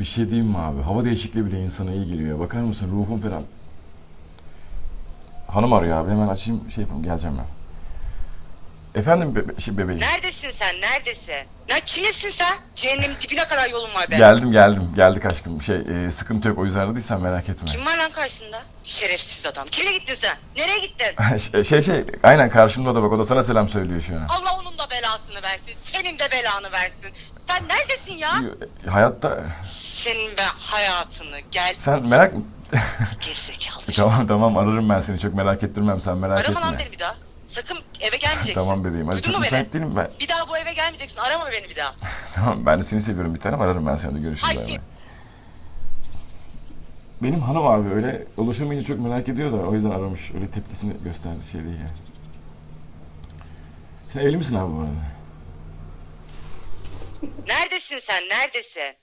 Bir şey diyeyim mi abi? Hava değişikliği bile insana iyi geliyor. Bakar mısın? Ruhum ferah. Hanım arıyor abi. Hemen açayım şey yapayım. Geleceğim ben. Efendim bebe şey bebeğim. Neredesin sen? Neredesin? Lan kimsin sen? Cehennemin dibine kadar yolun var be. Geldim geldim. Geldik aşkım. Şey e, sıkıntı yok. O yüzden aradıysan merak etme. Kim var lan karşında? Şerefsiz adam. Kimle gittin sen? Nereye gittin? şey, şey şey aynen karşımda da bak. O da sana selam söylüyor şu an. Allah onun da belasını versin. Senin de belanı versin. Sen neredesin ya? Hayatta Senin ben hayatını gel. sen merak Gerizekalı. Tamam tamam ararım ben seni. Çok merak ettirmem. Sen merak Arama lan etme. beni bir daha. Sakın eve gelmeyeceksin. Tamam bebeğim. Hadi Duydun çok mu beni? müsait değilim ben. Bir daha bu eve gelmeyeceksin. Arama beni bir daha. Tamam ben de seni seviyorum bir tanem. Ararım ben seni. Hadi görüşürüz. Ay, bay bay. si- Benim hanım abi öyle ulaşamayınca çok merak ediyor da o yüzden aramış. Öyle tepkisini gösterdi şey değil yani. Sen evli misin abi bu arada? Neredesin sen? Neredesin?